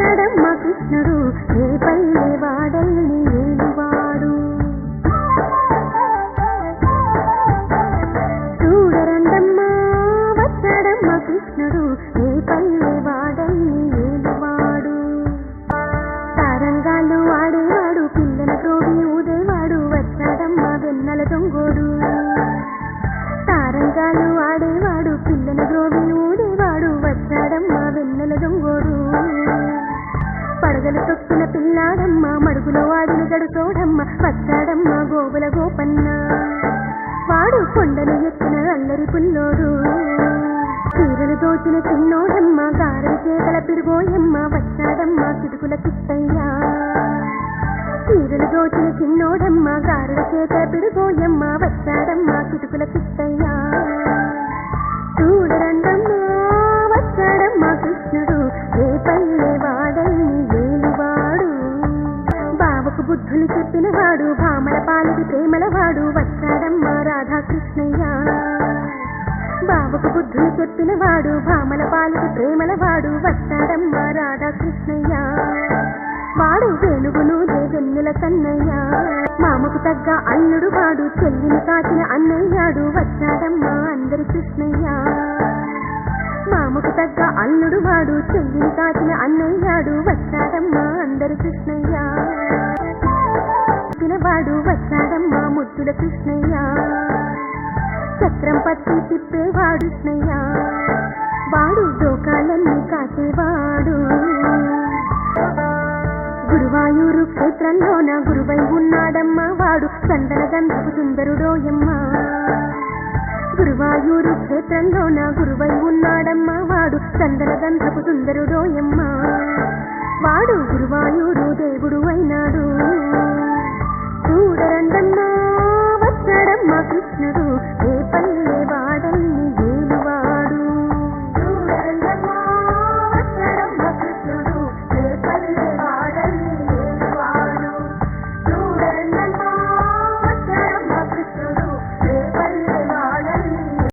వచ్చాడమ్మ కృష్ణుడు ఏ పల్లె వాడల్ని ఏలువాడు? చూడరండమ్మా వచ్చాడమ్మ కృష్ణుడు ఏ పల్లె వాడల్ని ఏలువాడు? తారంగాలు ఆడేవాడు పిల్లల తోడి ఊదేవాడు వచ్చాడమ్మ వెన్నెల దొంగోడు. పడగలు తొక్కిన పిల్లాడమ్మ మడుగులో ఆడిన గడుతోడమ్మ వస్తాడమ్మ గోగుల గోపన్న. వాడు కొండలు ఎత్తిన అల్లరి పుల్లోడు. చీరలు దోచిన చిన్నోడమ్మ గారెల చేతల పిరుగోయమ్మ వచ్చాడమ్మ కిటుకుల కిట్టయ్యా చీరలు దోచిన చిన్నోడమ్మ గారెల చేతల పిరుగోయమ్మ వచ్చాడమ్మ కిటుకుల బుద్ధులు చెప్పిన వాడు భామల పాలకి ప్రేమల వాడు వచ్చాడమ్మ రాధాకృష్ణయ్య. బాబుకు బుద్ధులు చెప్పిన వాడు భామల పాలకి ప్రేమల వాడు వచ్చాడమ్మ రాధాకృష్ణయ్య. వాడు వేణుగును దేవెన్నుల కన్నయ్య. మామకు తగ్గ అల్లుడు వాడు చెల్లిని కాచిన అన్నయ్యాడు వచ్చాడమ్మ అందరి కృష్ణయ్య. మామకు తగ్గ అల్లుడు వాడు చెల్లిని కాచిన అన్నయ్యాడు వచ్చాడమ్మ అందరి కృష్ణయ్య. కృష్ణయ్యా. చక్రం పట్టి తిప్పేవాడు కృష్ణయ్య వాడు దోకాలన్నీ కాసేవాడు. గురువాయూరు క్షేత్రంలోన గురువై ఉన్నాడమ్మా వాడు. సందన గంధపు సుందరుడోయమ్మ గురువాయూరు క్షేత్రంలోన గురువై ఉన్నాడమ్మా వాడు. సందన గంధపు సుందరుడోయమ్మ వాడు గురువాయూరు